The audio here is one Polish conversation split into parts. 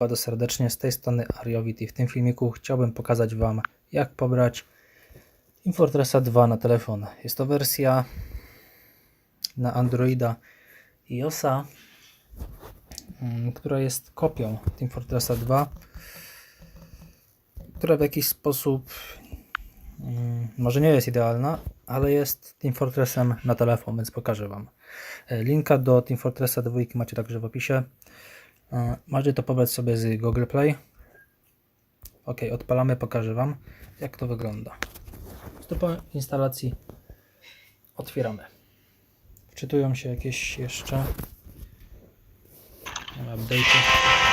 Bardzo serdecznie z tej strony Ariowit i w tym filmiku chciałbym pokazać Wam jak pobrać Infortressa 2 na telefon. Jest to wersja na Androida i iOSa, mm, która jest kopią Team Fortressa 2, która w jakiś sposób mm, może nie jest idealna, ale jest Team Fortressem na telefon, więc pokażę Wam. E, Linka do Team Fortressa 2 macie także w opisie. E, Możecie to pobrać sobie z Google Play. Ok, odpalamy, pokażę Wam jak to wygląda. To po instalacji otwieramy. Wczytują się jakieś jeszcze update.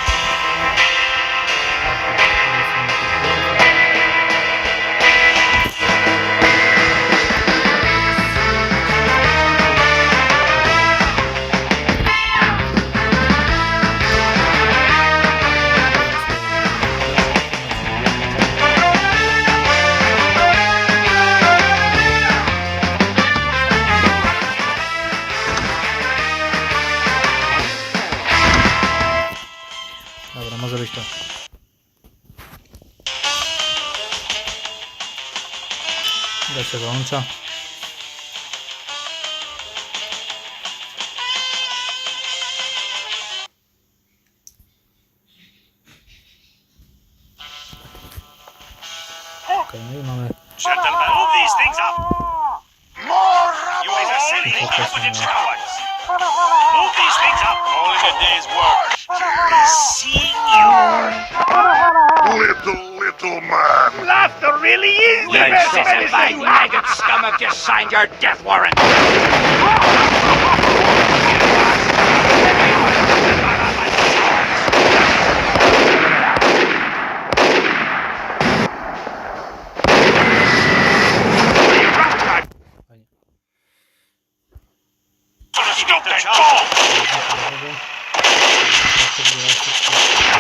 Dobra, może być to. Ja się włącza. Okej, no i mamy Gentlemen, move these things up. More You guys are silly, incompetent cowards. Move these things up. All in a day's work. Really is the You best maggot have just signed your death warrant. Stop that call.